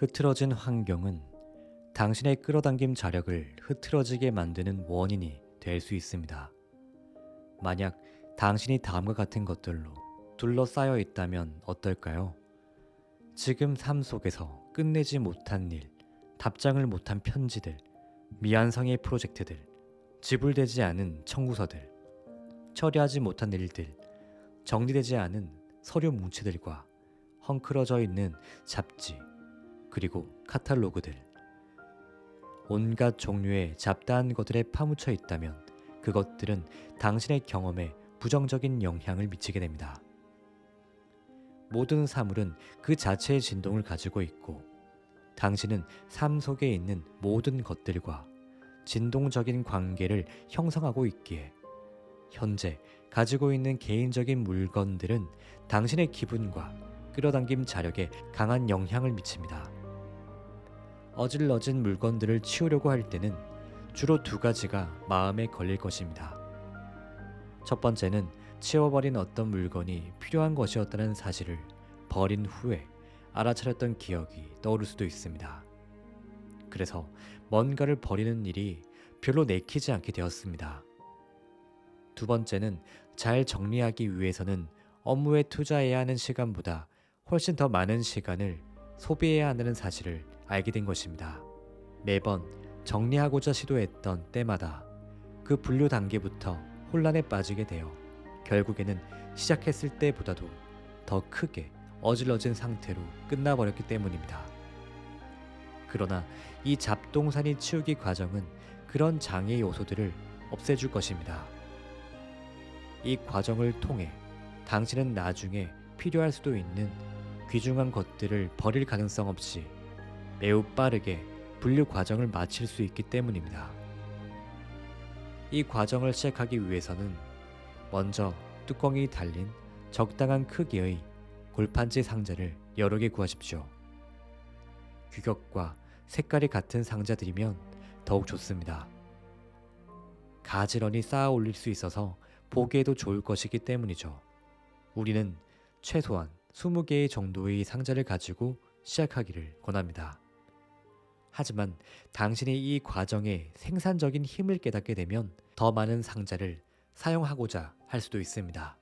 흐트러진 환경은 당신의 끌어당김 자력을 흐트러지게 만드는 원인이 될 수 있습니다. 만약 당신이 다음과 같은 것들로 둘러싸여 있다면 어떨까요? 지금 삶 속에서 끝내지 못한 일, 답장을 못한 편지들, 미완성의 프로젝트들, 지불되지 않은 청구서들, 처리하지 못한 일들, 정리되지 않은 서류 뭉치들과 헝클어져 있는 잡지, 그리고 카탈로그들. 온갖 종류의 잡다한 것들에 파묻혀 있다면 그것들은 당신의 경험에 부정적인 영향을 미치게 됩니다. 모든 사물은 그 자체의 진동을 가지고 있고 당신은 삶 속에 있는 모든 것들과 진동적인 관계를 형성하고 있기에 현재 가지고 있는 개인적인 물건들은 당신의 기분과 끌어당김 자력에 강한 영향을 미칩니다. 어질러진 물건들을 치우려고 할 때는 주로 두 가지가 마음에 걸릴 것입니다. 첫 번째는 치워버린 어떤 물건이 필요한 것이었다는 사실을 버린 후에 알아차렸던 기억이 떠오를 수도 있습니다. 그래서 뭔가를 버리는 일이 별로 내키지 않게 되었습니다. 두 번째는 잘 정리하기 위해서는 업무에 투자해야 하는 시간보다 훨씬 더 많은 시간을 소비해야 한다는 사실을 알게 된 것입니다. 매번 정리하고자 시도했던 때마다 그 분류 단계부터 혼란에 빠지게 되어 결국에는 시작했을 때보다도 더 크게 어질러진 상태로 끝나버렸기 때문입니다. 그러나 이 잡동사니 치우기 과정은 그런 장애 요소들을 없애줄 것입니다. 이 과정을 통해 당신은 나중에 필요할 수도 있는 귀중한 것들을 버릴 가능성 없이 매우 빠르게 분류 과정을 마칠 수 있기 때문입니다. 이 과정을 시작하기 위해서는 먼저 뚜껑이 달린 적당한 크기의 골판지 상자를 여러 개 구하십시오. 규격과 색깔이 같은 상자들이면 더욱 좋습니다. 가지런히 쌓아 올릴 수 있어서 보기에도 좋을 것이기 때문이죠. 우리는 최소한 20개의 정도의 상자를 가지고 시작하기를 권합니다. 하지만 당신이 이 과정의 생산적인 힘을 깨닫게 되면 더 많은 상자를 사용하고자 할 수도 있습니다.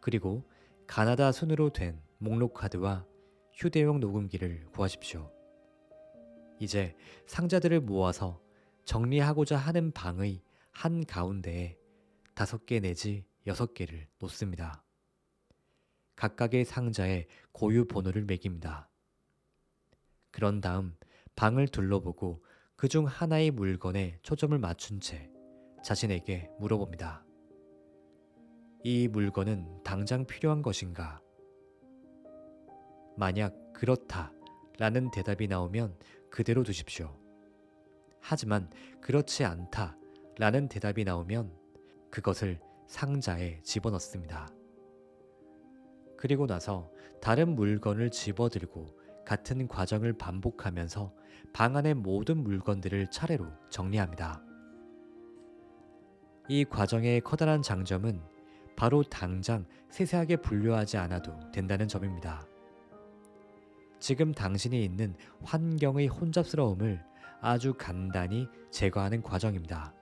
그리고 가나다 순으로 된 목록 카드와 휴대용 녹음기를 구하십시오. 이제 상자들을 모아서 정리하고자 하는 방의 한 가운데에 다섯 개 내지 여섯 개를 놓습니다. 각각의 상자에 고유 번호를 매깁니다. 그런 다음 방을 둘러보고 그 중 하나의 물건에 초점을 맞춘 채 자신에게 물어봅니다. 이 물건은 당장 필요한 것인가? 만약 그렇다 라는 대답이 나오면 그대로 두십시오. 하지만 그렇지 않다 라는 대답이 나오면 그것을 상자에 집어넣습니다. 그리고 나서 다른 물건을 집어들고 같은 과정을 반복하면서 방 안의 모든 물건들을 차례로 정리합니다. 이 과정의 커다란 장점은 바로 당장 세세하게 분류하지 않아도 된다는 점입니다. 지금 당신이 있는 환경의 혼잡스러움을 아주 간단히 제거하는 과정입니다.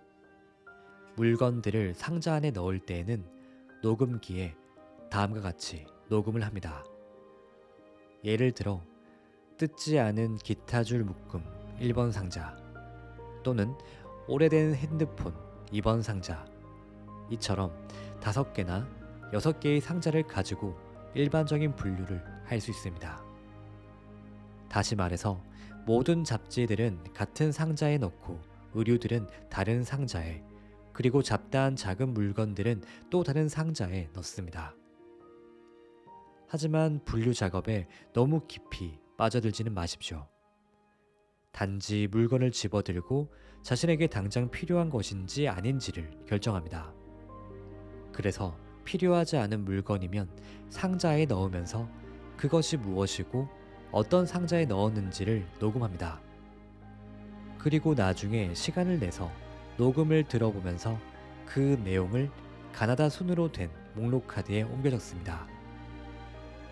물건들을 상자 안에 넣을 때에는 녹음기에 다음과 같이 녹음을 합니다. 예를 들어 뜯지 않은 기타 줄 묶음 1번 상자 또는 오래된 핸드폰 2번 상자 이처럼 다섯 개나 여섯 개의 상자를 가지고 일반적인 분류를 할 수 있습니다. 다시 말해서 모든 잡지들은 같은 상자에 넣고 의류들은 다른 상자에 그리고 잡다한 작은 물건들은 또 다른 상자에 넣습니다. 하지만 분류 작업에 너무 깊이 빠져들지는 마십시오. 단지 물건을 집어들고 자신에게 당장 필요한 것인지 아닌지를 결정합니다. 그래서 필요하지 않은 물건이면 상자에 넣으면서 그것이 무엇이고 어떤 상자에 넣었는지를 녹음합니다. 그리고 나중에 시간을 내서 녹음을 들어보면서 그 내용을 가나다 순으로 된 목록 카드에 옮겨 적습니다.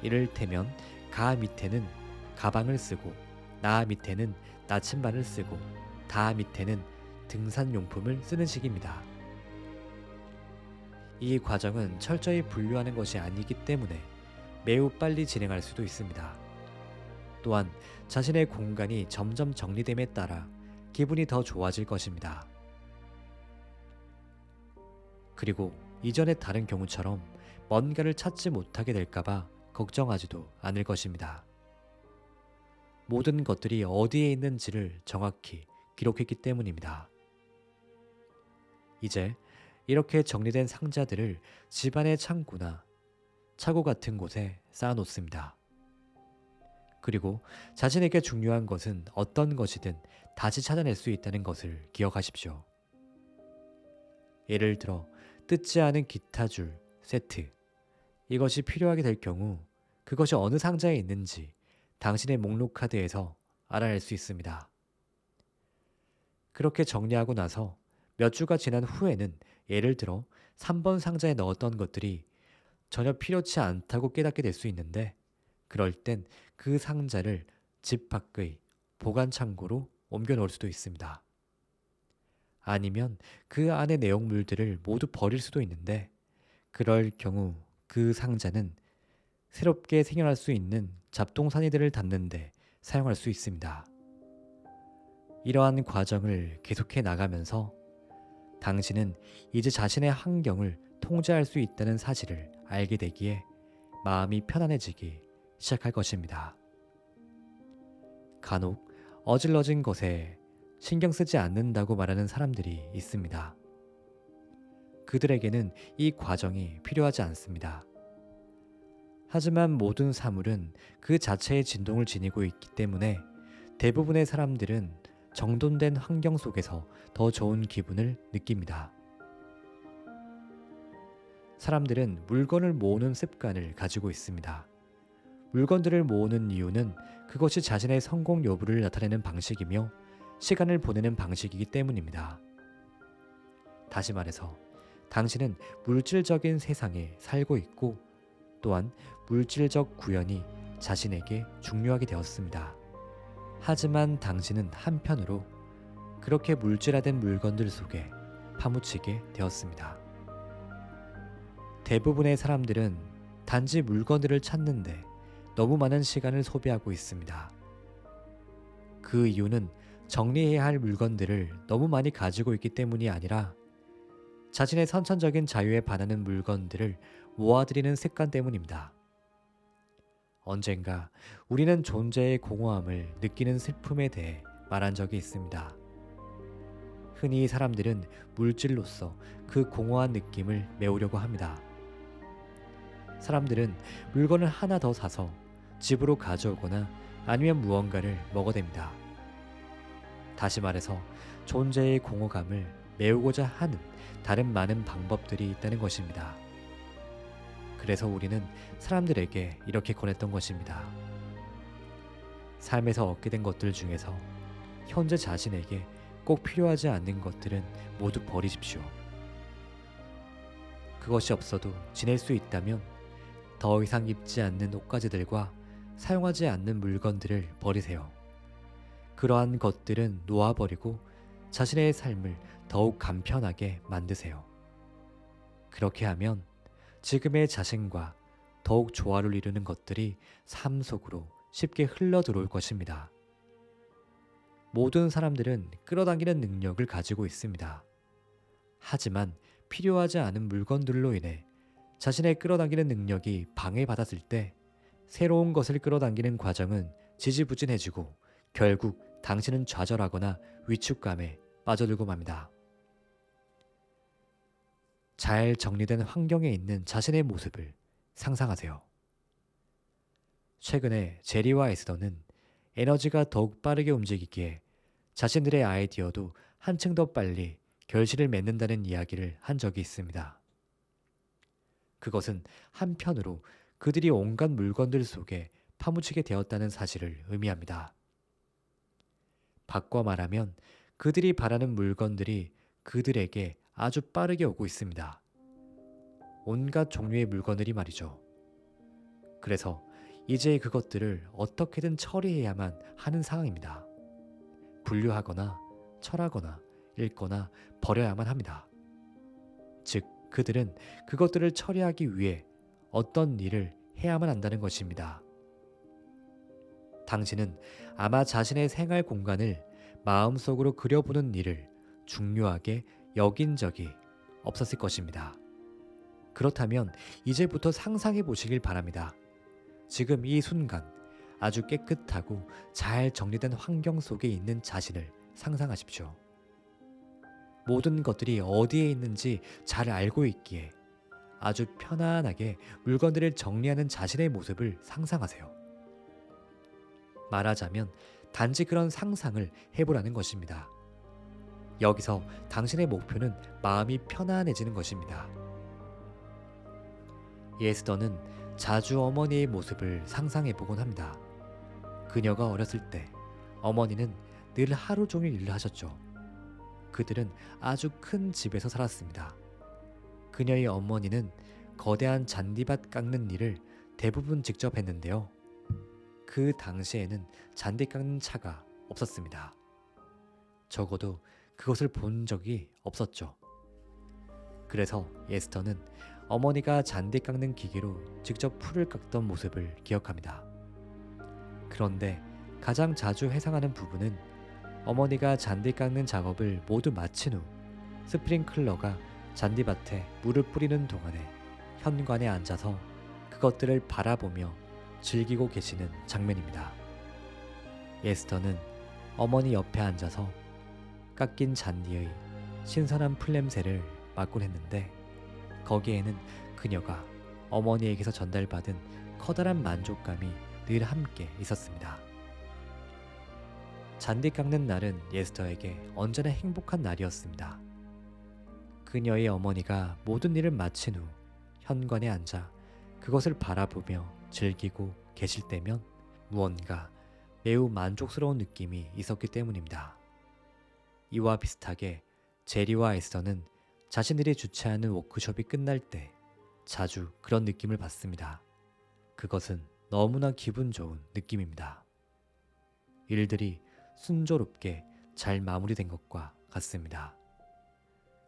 이를테면 가 밑에는 가방을 쓰고 나 밑에는 나침반을 쓰고 다 밑에는 등산용품을 쓰는 식입니다. 이 과정은 철저히 분류하는 것이 아니기 때문에 매우 빨리 진행할 수도 있습니다. 또한 자신의 공간이 점점 정리됨에 따라 기분이 더 좋아질 것입니다. 그리고 이전의 다른 경우처럼 뭔가를 찾지 못하게 될까봐 걱정하지도 않을 것입니다. 모든 것들이 어디에 있는지를 정확히 기록했기 때문입니다. 이제 이렇게 정리된 상자들을 집안의 창고나 차고 같은 곳에 쌓아놓습니다. 그리고 자신에게 중요한 것은 어떤 것이든 다시 찾아낼 수 있다는 것을 기억하십시오. 예를 들어 뜯지 않은 기타 줄 세트. 이것이 필요하게 될 경우 그것이 어느 상자에 있는지 당신의 목록 카드에서 알아낼 수 있습니다. 그렇게 정리하고 나서 몇 주가 지난 후에는 예를 들어 3번 상자에 넣었던 것들이 전혀 필요치 않다고 깨닫게 될 수 있는데 그럴 땐 그 상자를 집 밖의 보관 창고로 옮겨 놓을 수도 있습니다. 아니면 그 안의 내용물들을 모두 버릴 수도 있는데 그럴 경우 그 상자는 새롭게 생겨날 수 있는 잡동사니들을 담는데 사용할 수 있습니다. 이러한 과정을 계속해 나가면서 당신은 이제 자신의 환경을 통제할 수 있다는 사실을 알게 되기에 마음이 편안해지기 시작할 것입니다. 간혹 어질러진 것에 신경 쓰지 않는다고 말하는 사람들이 있습니다. 그들에게는 이 과정이 필요하지 않습니다. 하지만 모든 사물은 그 자체의 진동을 지니고 있기 때문에 대부분의 사람들은 정돈된 환경 속에서 더 좋은 기분을 느낍니다. 사람들은 물건을 모으는 습관을 가지고 있습니다. 물건들을 모으는 이유는 그것이 자신의 성공 여부를 나타내는 방식이며 시간을 보내는 방식이기 때문입니다. 다시 말해서 당신은 물질적인 세상에 살고 있고 또한 물질적 구현이 자신에게 중요하게 되었습니다. 하지만 당신은 한편으로 그렇게 물질화된 물건들 속에 파묻히게 되었습니다. 대부분의 사람들은 단지 물건들을 찾는데 너무 많은 시간을 소비하고 있습니다. 그 이유는 정리해야 할 물건들을 너무 많이 가지고 있기 때문이 아니라 자신의 선천적인 자유에 반하는 물건들을 모아들이는 습관 때문입니다. 언젠가 우리는 존재의 공허함을 느끼는 슬픔에 대해 말한 적이 있습니다. 흔히 사람들은 물질로서 그 공허한 느낌을 메우려고 합니다. 사람들은 물건을 하나 더 사서 집으로 가져오거나 아니면 무언가를 먹어댑니다. 다시 말해서 존재의 공허감을 메우고자 하는 다른 많은 방법들이 있다는 것입니다. 그래서 우리는 사람들에게 이렇게 권했던 것입니다. 삶에서 얻게 된 것들 중에서 현재 자신에게 꼭 필요하지 않는 것들은 모두 버리십시오. 그것이 없어도 지낼 수 있다면 더 이상 입지 않는 옷가지들과 사용하지 않는 물건들을 버리세요. 그러한 것들은 놓아버리고 자신의 삶을 더욱 간편하게 만드세요. 그렇게 하면 지금의 자신과 더욱 조화를 이루는 것들이 삶 속으로 쉽게 흘러 들어올 것입니다. 모든 사람들은 끌어당기는 능력을 가지고 있습니다. 하지만 필요하지 않은 물건들로 인해 자신의 끌어당기는 능력이 방해받았을 때 새로운 것을 끌어당기는 과정은 지지부진해지고 결국 당신은 좌절하거나 위축감에 빠져들고 맙니다. 잘 정리된 환경에 있는 자신의 모습을 상상하세요. 최근에 제리와 에스더는 에너지가 더욱 빠르게 움직이기에 자신들의 아이디어도 한층 더 빨리 결실을 맺는다는 이야기를 한 적이 있습니다. 그것은 한편으로 그들이 온갖 물건들 속에 파묻히게 되었다는 사실을 의미합니다. 바꿔 말하면 그들이 바라는 물건들이 그들에게 아주 빠르게 오고 있습니다. 온갖 종류의 물건들이 말이죠. 그래서 이제 그것들을 어떻게든 처리해야만 하는 상황입니다. 분류하거나 철하거나 읽거나 버려야만 합니다. 즉, 그들은 그것들을 처리하기 위해 어떤 일을 해야만 한다는 것입니다. 당신은 아마 자신의 생활 공간을 마음속으로 그려보는 일을 중요하게 여긴 적이 없었을 것입니다. 그렇다면 이제부터 상상해 보시길 바랍니다. 지금 이 순간 아주 깨끗하고 잘 정리된 환경 속에 있는 자신을 상상하십시오. 모든 것들이 어디에 있는지 잘 알고 있기에 아주 편안하게 물건들을 정리하는 자신의 모습을 상상하세요. 말하자면 단지 그런 상상을 해보라는 것입니다. 여기서 당신의 목표는 마음이 편안해지는 것입니다. 예스더는 자주 어머니의 모습을 상상해 보곤 합니다. 그녀가 어렸을 때 어머니는 늘 하루 종일 일을 하셨죠. 그들은 아주 큰 집에서 살았습니다. 그녀의 어머니는 거대한 잔디밭 깎는 일을 대부분 직접 했는데요. 그 당시에는 잔디 깎는 차가 없었습니다. 적어도 그것을 본 적이 없었죠. 그래서 예스터는 어머니가 잔디 깎는 기계로 직접 풀을 깎던 모습을 기억합니다. 그런데 가장 자주 회상하는 부분은 어머니가 잔디 깎는 작업을 모두 마친 후 스프링클러가 잔디밭에 물을 뿌리는 동안에 현관에 앉아서 그것들을 바라보며 즐기고 계시는 장면입니다. 예스터는 어머니 옆에 앉아서 깎인 잔디의 신선한 풀냄새를 맡곤 했는데 거기에는 그녀가 어머니에게서 전달받은 커다란 만족감이 늘 함께 있었습니다. 잔디 깎는 날은 예스터에게 언제나 행복한 날이었습니다. 그녀의 어머니가 모든 일을 마친 후 현관에 앉아 그것을 바라보며 즐기고 계실 때면 무언가 매우 만족스러운 느낌이 있었기 때문입니다. 이와 비슷하게 제리와 에스더는 자신들이 주최하는 워크숍이 끝날 때 자주 그런 느낌을 받습니다. 그것은 너무나 기분 좋은 느낌입니다. 일들이 순조롭게 잘 마무리된 것과 같습니다.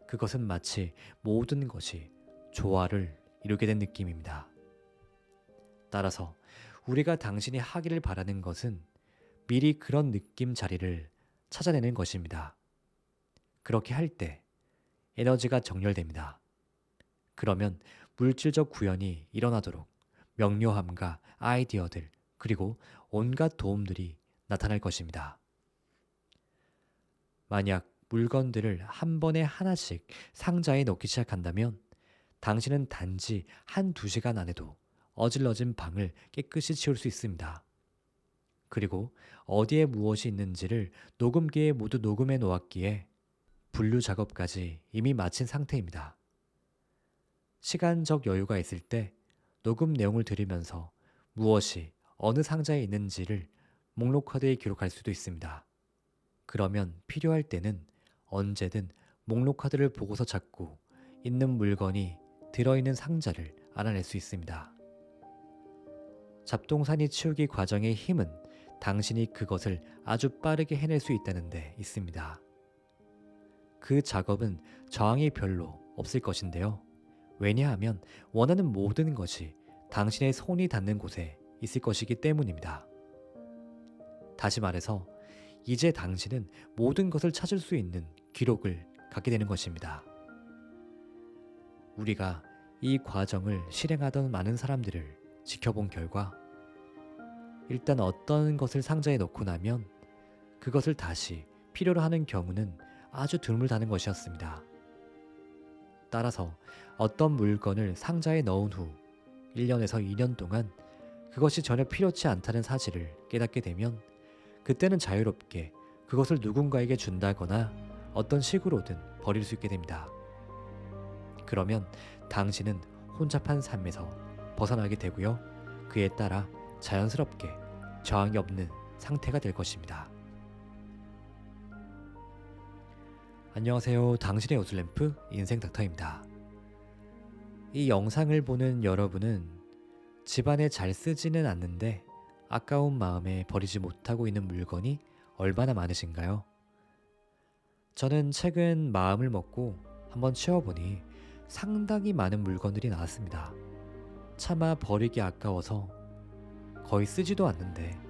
그것은 마치 모든 것이 조화를 이루게 된 느낌입니다. 따라서 우리가 당신이 하기를 바라는 것은 미리 그런 느낌 자리를 찾아내는 것입니다. 그렇게 할 때 에너지가 정렬됩니다. 그러면 물질적 구현이 일어나도록 명료함과 아이디어들 그리고 온갖 도움들이 나타날 것입니다. 만약 물건들을 한 번에 하나씩 상자에 넣기 시작한다면 당신은 단지 한 두 시간 안에도 어질러진 방을 깨끗이 치울 수 있습니다. 그리고 어디에 무엇이 있는지를 녹음기에 모두 녹음해 놓았기에 분류 작업까지 이미 마친 상태입니다. 시간적 여유가 있을 때 녹음 내용을 들으면서 무엇이 어느 상자에 있는지를 목록 카드에 기록할 수도 있습니다. 그러면 필요할 때는 언제든 목록 카드를 보고서 찾고 있는 물건이 들어있는 상자를 알아낼 수 있습니다. 잡동사니 치우기 과정의 힘은 당신이 그것을 아주 빠르게 해낼 수 있다는 데 있습니다. 그 작업은 저항이 별로 없을 것인데요. 왜냐하면 원하는 모든 것이 당신의 손이 닿는 곳에 있을 것이기 때문입니다. 다시 말해서 이제 당신은 모든 것을 찾을 수 있는 기록을 갖게 되는 것입니다. 우리가 이 과정을 실행하던 많은 사람들을 지켜본 결과 일단 어떤 것을 상자에 넣고 나면 그것을 다시 필요로 하는 경우는 아주 드물다는 것이었습니다. 따라서 어떤 물건을 상자에 넣은 후 1년에서 2년 동안 그것이 전혀 필요치 않다는 사실을 깨닫게 되면 그때는 자유롭게 그것을 누군가에게 준다거나 어떤 식으로든 버릴 수 있게 됩니다. 그러면 당신은 혼잡한 삶에서 벗어나게 되고요. 그에 따라 자연스럽게 저항이 없는 상태가 될 것입니다. 안녕하세요. 당신의 요술램프 인생 닥터입니다. 이 영상을 보는 여러분은 집안에 잘 쓰지는 않는데 아까운 마음에 버리지 못하고 있는 물건이 얼마나 많으신가요? 저는 최근 마음을 먹고 한번 채워보니 상당히 많은 물건들이 나왔습니다. 차마 버리기 아까워서 거의 쓰지도 않는데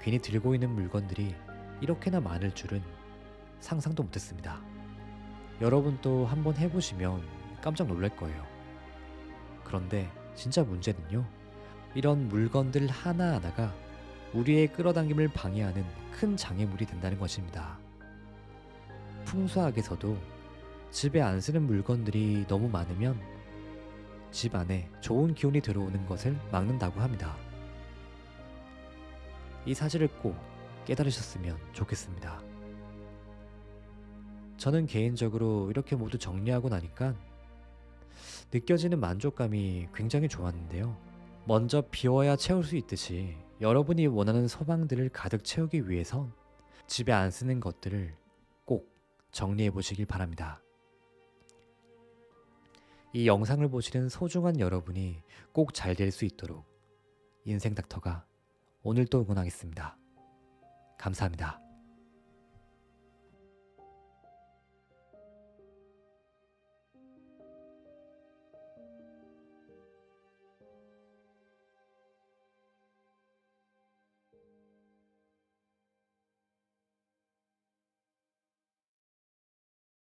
괜히 들고 있는 물건들이 이렇게나 많을 줄은 상상도 못했습니다. 여러분도 한번 해보시면 깜짝 놀랄 거예요. 그런데 진짜 문제는요. 이런 물건들 하나하나가 우리의 끌어당김을 방해하는 큰 장애물이 된다는 것입니다. 풍수학에서도 집에 안 쓰는 물건들이 너무 많으면 집 안에 좋은 기운이 들어오는 것을 막는다고 합니다. 이 사실을 꼭 깨달으셨으면 좋겠습니다. 저는 개인적으로 이렇게 모두 정리하고 나니까 느껴지는 만족감이 굉장히 좋았는데요. 먼저 비워야 채울 수 있듯이 여러분이 원하는 소망들을 가득 채우기 위해선 집에 안 쓰는 것들을 꼭 정리해 보시길 바랍니다. 이 영상을 보시는 소중한 여러분이 꼭 잘 될 수 있도록 인생 닥터가 오늘도 응원하겠습니다. 감사합니다.